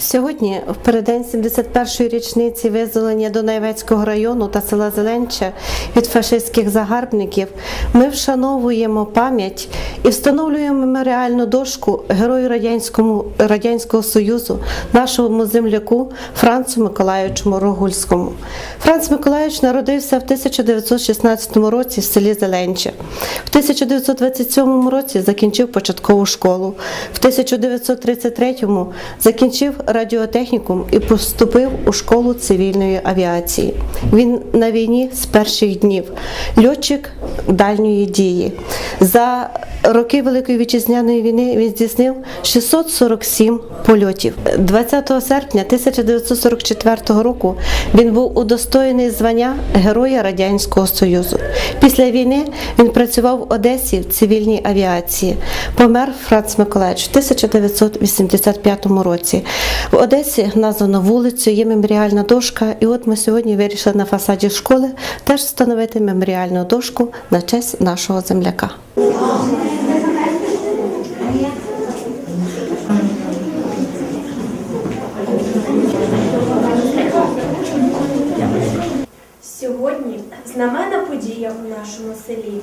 Сьогодні, в переддень 71-ї річниці визволення Донецького району та села Зеленча від фашистських загарбників, ми вшановуємо пам'ять і встановлюємо меморіальну дошку герою Радянському, Радянського Союзу, нашому земляку Францу Миколайовичу Рогульському. Франц Миколайович народився в 1916 році в селі Зеленче. В 1927 році закінчив початкову школу. В 1933 закінчив радіотехнікум і поступив у школу цивільної авіації. Він на війні з перших днів, льотчик дальньої дії. За роки Великої вітчизняної війни він здійснив 647 польотів. 20 серпня 1944 року він був удостоєний звання Героя Радянського Союзу. Після війни він працював в Одесі в цивільній авіації. Помер Франц Миколаївич в 1985 році. В Одесі названо вулицю, є меморіальна дошка. І от ми сьогодні вирішили на фасаді школи теж встановити меморіальну дошку на честь нашого земляка. Сьогодні знаменна подія у нашому селі.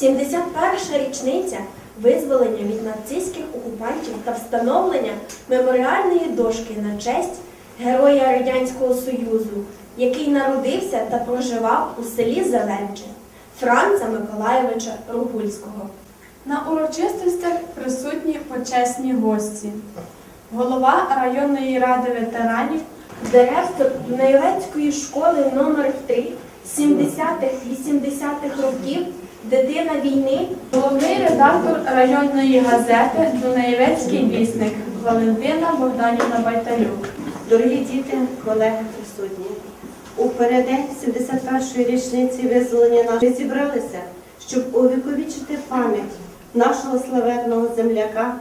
71-ша річниця визволення від нацистських окупантів та встановлення меморіальної дошки на честь Героя Радянського Союзу, який народився та проживав у селі Зеленче Франца Миколайовича Ругульського. На урочистостях присутні почесні гості. Голова районної ради ветеранів, Директор Дунаєвецької школи номер 3 70-х-80-х років дитина війни головний редактор районної газети Дунаєвецький вісник Валентина Богданівна Байталюк. Дорогі діти, колеги присутні, у переддень 71-ї річниці визволення нашого зібралися, щоб увіковічити пам'ять нашого славетного земляка,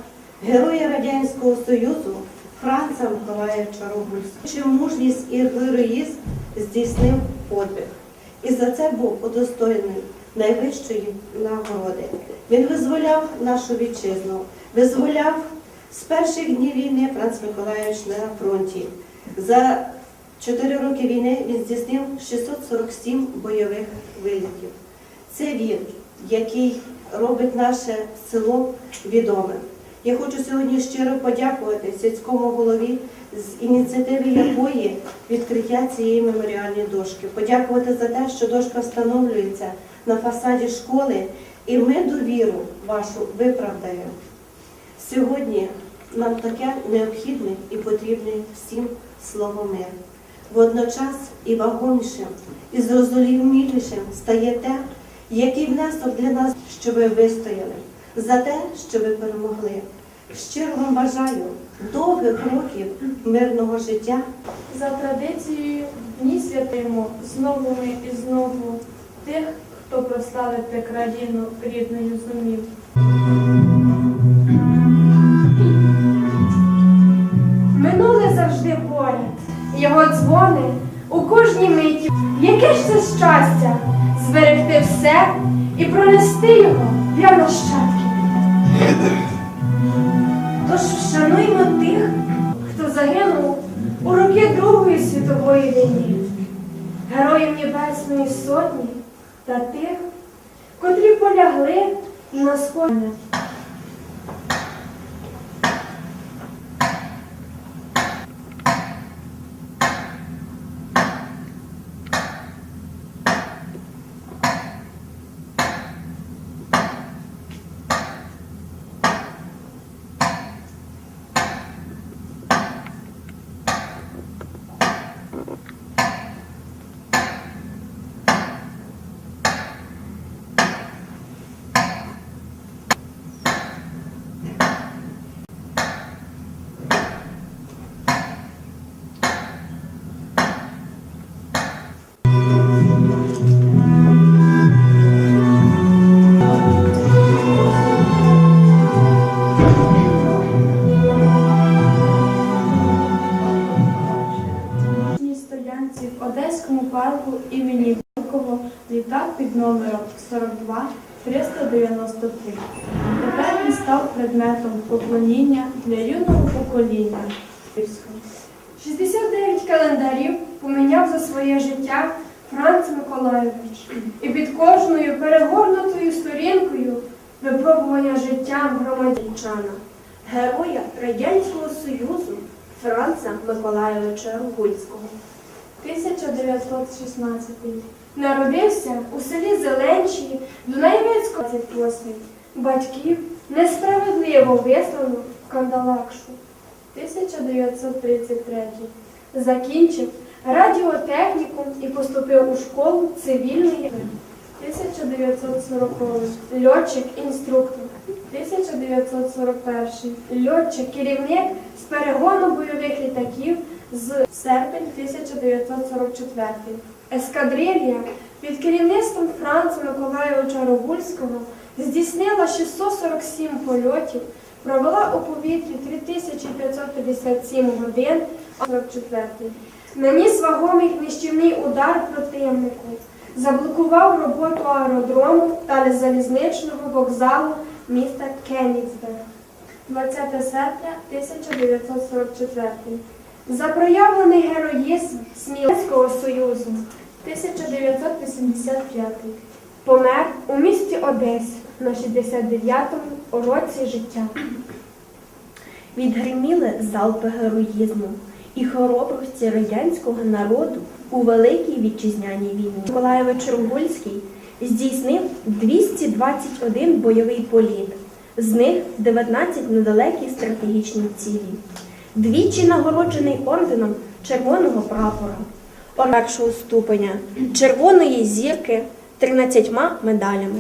героя Радянського Союзу Франца Миколаївича Рогульського. Мужність і героїзм здійснив подвиг. І за це був удостоєний найвищої нагороди. Він визволяв нашу вітчизну, визволяв з перших днів війни Франц Миколаївич на фронті. За чотири роки війни він здійснив 647 бойових вилітів. Це він, який робить наше село відомим. Я хочу сьогодні щиро подякувати сільському голові, з ініціативи якої відкриття цієї меморіальної дошки. Подякувати за те, що дошка встановлюється на фасаді школи, і ми довіру вашу виправдаємо. Сьогодні нам таке необхідне і потрібне всім слово мир. Водночас і вагомішим, і зрозумілішим стає те, який внесок для нас, що ви вистояли, за те, що ви перемогли. Щиро вам бажаю довгих років мирного життя За традицією дні святимо знову ми і знову тих, хто прославити країну рідною зумів. минуле завжди поряд. Його дзвони у кожній миті. Яке ж це щастя зберегти все і пронести його для нащадків. Тож вшануймо тих, хто загинув у роки Другої світової війни, героїв Небесної Сотні та тих, котрі полягли на сході. Під номером 42 393. Тепер він став предметом поклоніння для юного покоління. 69 календарів поміняв за своє життя Франц Миколайович. І під кожною перегорнутою сторінкою випробування життям громадянчана. героя Радянського Союзу Франца Миколайовича Рогульського. 1916 Народився у селі Зеленчі Дунаєвецького 28. Батьків несправедливо вислано в Кандалакшу. 1933 Закінчив радіотехнікум і поступив у школу цивільної 1940 льотчик-інструктор. 1941 льотчик-керівник з перегону бойових літаків з серпень 1944. Ескадрилья під керівництвом Франца Миколайовича Рогульського здійснила 647 польотів, провела у повітрі 3557 годин, 44. Наніс вагомий нищівний удар противнику, заблокував роботу аеродрому та залізничного вокзалу міста Кенігсберг. 20 серпня 1944. За проявлений героїзм Смілецького Союзу 1985. Помер у місті Одесі на 69-му році життя. Відгриміли залпи героїзму і хоробрості радянського народу у Великій Вітчизняній війні. Миколайович Рогульський здійснив 221 бойовий політ, з них 19 на далекі стратегічні цілі. Двічі нагороджений орденом Червоного прапора, першого ступеня, Червоної зірки, 13 медалями.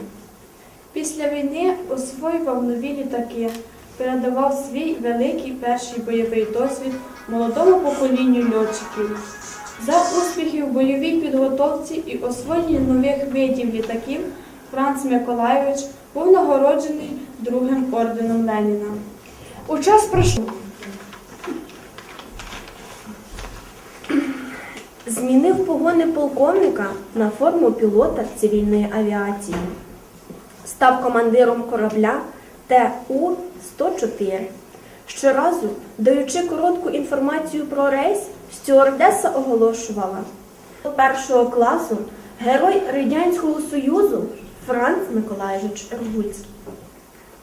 Після війни освоював нові літаки, передавав свій великий перший бойовий досвід молодому поколінню льотчиків. За успіхи в бойовій підготовці і освоєнні нових видів літаків Франц Миколайович був нагороджений другим орденом Леніна. У час пройшов. Змінив погони полковника на форму пілота цивільної авіації. Став командиром корабля ТУ-104. Щоразу, даючи коротку інформацію про рейс, стюардеса оголошувала. Першого класу герой Радянського Союзу Франц Миколайович Рогульський.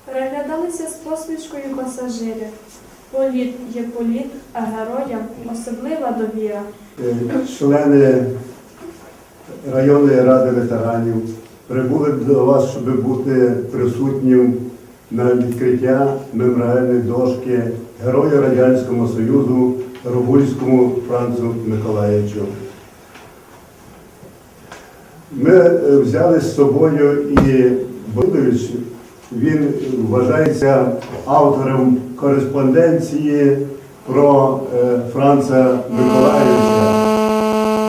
Переглядалися з посмішкою пасажири. Політ є політ, а героям особлива довіра. Е, члени районної ради ветеранів прибули до вас, щоб бути присутнім на відкриття меморіальної дошки Герою Радянського Союзу Рогульському Францу Миколаївичу. Ми е, взяли з собою і Бодович, він вважається автором кореспонденції про е, Франца Миколаївича.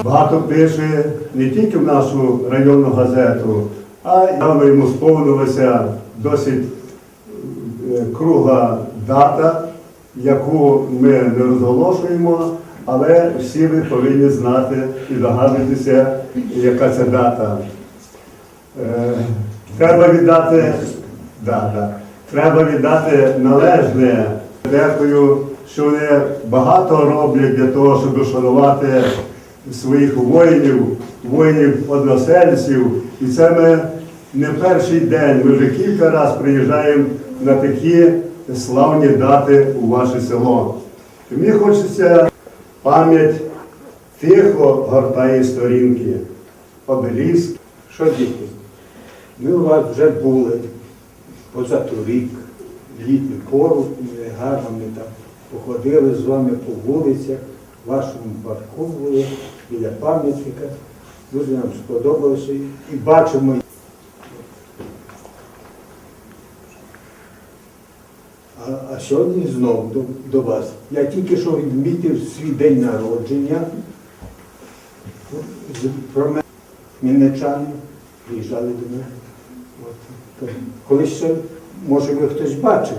Багато пише не тільки в нашу районну газету, а й йому сповнилася досить е, кругла дата, яку ми не розголошуємо, але всі ви повинні знати і догадуватися, яка це дата. Е, Треба віддати, да, да. Треба віддати належне. Дякую, що вони багато роблять для того, щоб шанувати своїх воїнів, воїнів односельців. І це ми не перший день, ми вже кілька разів приїжджаємо на такі славні дати у ваше село. І мені хочеться пам'ять тихо гортає сторінки, обеліск. Що діти? Ми у вас вже були позаторік, літню пору, ми гарно ми там походили з вами по вулицях, в вашому парку були, біля пам'ятника. Дуже нам сподобалося і бачимо. А, а сьогодні знову до, до вас. Я тільки що відмітив свій день народження. Про мене хмельничани приїжджали до мене. От. То Колись ще, може ви хтось бачив.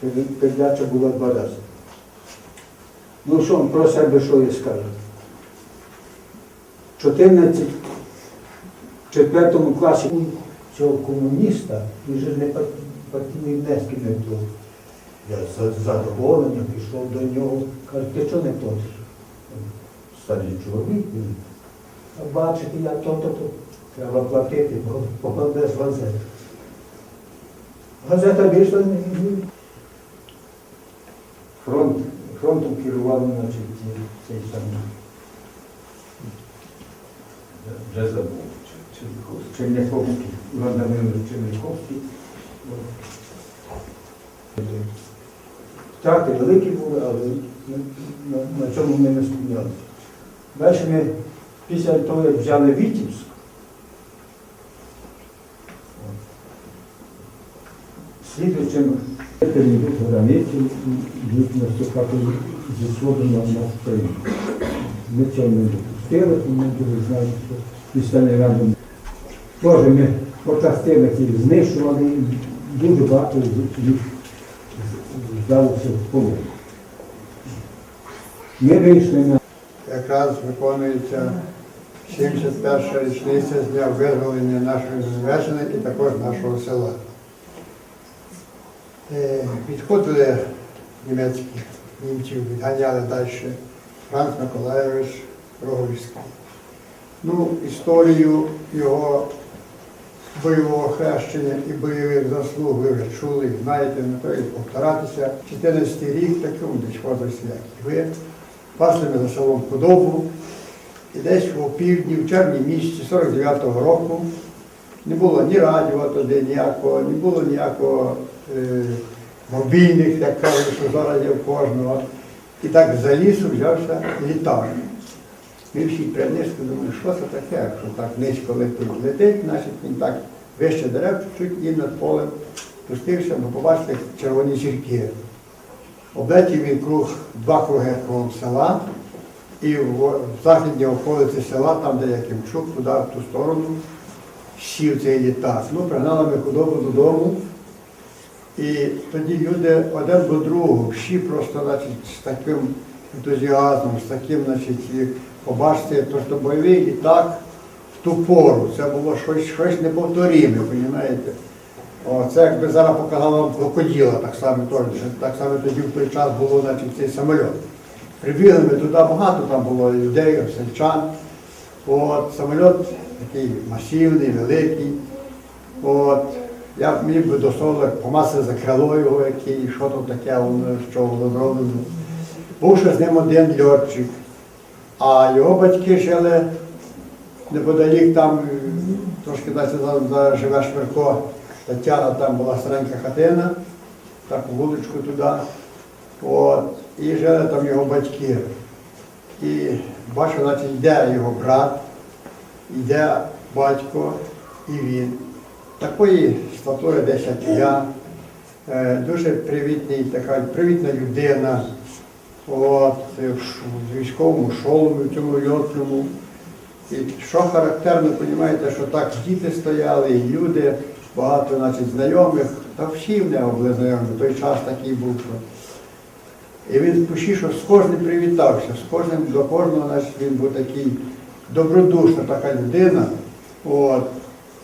Пере- Передача була два рази. Ну що про себе що я скажу? 14 в четвертому класі цього комуніста, він же не пар- партійний внески не було. Я з задоволенням пішов до нього, каже, ти чого не платиш? Старий чоловік, а бачите, я то-то, то треба платити, бо попаде з газети. Газета вийшла, не- фронт, фронтом керував, значить, цей самий. Вже забув. Черняховський. Іван Данилович Черняховський. Втрати великі були, але на, на, на цьому ми не спинялися. Далі ми після того, як взяли Вітівськ, слідуючим період границі йдуть наступати зі сходу на наш Україну. Ми цього не допустили, тому дуже знаємо, що після Невяду теж ми по частинах знищували, і дуже багато їх здалося в полон. Ми вийшли на якраз виконується 71 річниця з дня визволення нашої Звежини і також нашого села. Е, Відходили німецьких німців, відганяли далі Франц Миколаєвич Роговський. Ну, історію його бойового хрещення і бойових заслуг ви вже чули, знаєте, не і повторатися. 14 рік такому десь возрасті, як і ви. Пасли ми за селом Худобу. І десь у півдні, в червні місяці 49-го року не було ні радіо тоді ніякого, не було ніякого е, мобільних, як кажуть, що зараз є в кожного. І так за лісу взявся літак. Ми всі принесли, думали, що це таке, що так низько летить. Летить, значить він так вище дерев, чуть і над полем пустився, ми побачили червоні зірки. Облетів він круг, два круги кругом села, і в, західній околиці села, там, де Якимчук, туди, в ту сторону, сів цей літак. Ну, пригнали ми худобу додому. І тоді люди один до другого, всі просто значить, з таким ентузіазмом, з таким, значить, і побачите, то що бойовий літак в ту пору. Це було щось, щось неповторіме, розумієте? О, це якби зараз показала вам крокодила, так само теж, так само тоді в той час було значить, цей самоліт. Прибігли ми туди багато, там було людей, сельчан. От, самоліт такий масивний, великий. От, я мені би до соло помасив за крило його, який, що там таке, воно, що було зроблено. Був ще з ним один льотчик, а його батьки жили неподалік там, трошки далі за живе Шверко, Тетяна, там була старенька хатина, так вуличку туди. От, і жили там його батьки. І бачу, значить, йде його брат, йде батько і він. Такої статури десь я. Е, Дуже привітний, така привітна людина. От, е, в військовому шоломі, в цьому льотному. І що характерно, розумієте, що так діти стояли, і люди, багато значить, знайомих, та всі в нього були знайомі, той час такий був. І він пиші, що з кожним привітався, з кожним до кожного значить, він був такий добродушна така людина. От.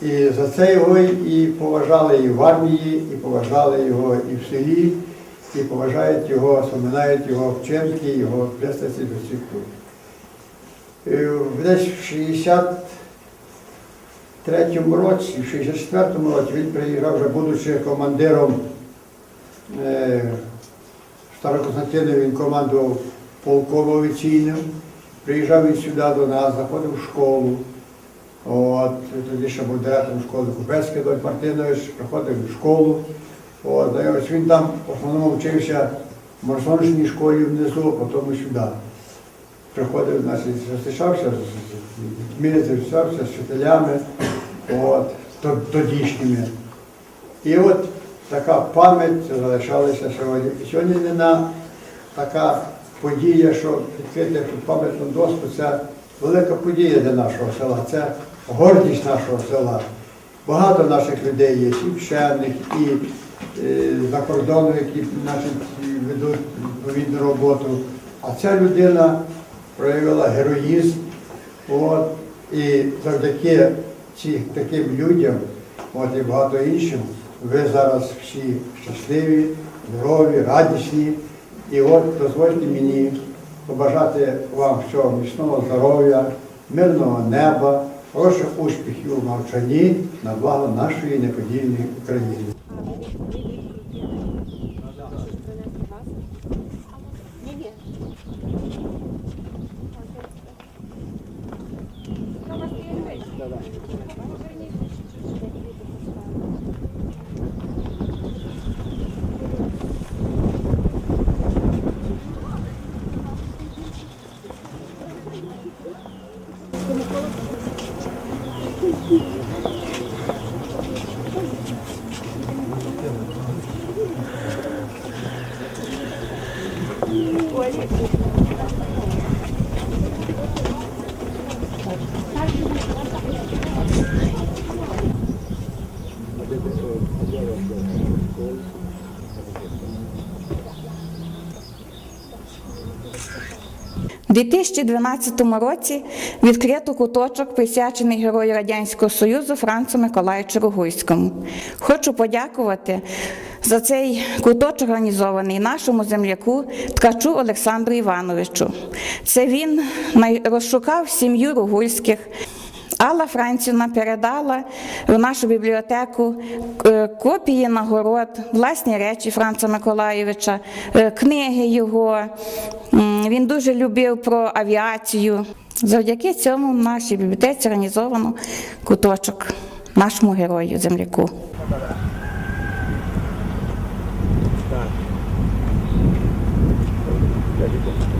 І за це його і поважали і в армії, і поважали його і в селі, і поважають його, споминають його вчинки, його пристрасті до цих пор. Е, Десь в 63-му році, в 64-му році він приїжджав, вже будучи командиром е, він командував полком авіаційним. Приїжджав він сюди до нас, заходив в школу. От, тоді ще був директором школи Купецький Доль Мартинович, приходив в школу. От, знайомився. він там в основному вчився в Марсонській школі внизу, потім сюди. Приходив, значить, зустрічався, з- з- зустрічався з вчителями, от, тодішніми. І от така пам'ять залишалася сьогодні. І сьогодні не на така подія, що відкрити пам'ятну доску, це велика подія для нашого села, це гордість нашого села. Багато наших людей є, і вчених, і е, за кордону, які значить, ведуть відповідну роботу. А ця людина проявила героїзм. От, і завдяки цих таким людям, от і багато іншим, ви зараз всі щасливі, здорові, радісні. І от дозвольте мені побажати вам всього міцного здоров'я, мирного неба, хороших успіхів у навчанні на благо нашої неподільної України. У 2012 році відкрито куточок, присвячений Герою Радянського Союзу Францу Миколаївичу Рогуйському. Хочу подякувати за цей куточок організований нашому земляку Ткачу Олександру Івановичу. Це він розшукав сім'ю Рогульських. Алла Францівна передала в нашу бібліотеку е, копії нагород, власні речі Франца Миколаєвича, е, книги його. Він дуже любив про авіацію. Завдяки цьому в нашій бібліотеці організовано куточок нашому герою, земляку. Так.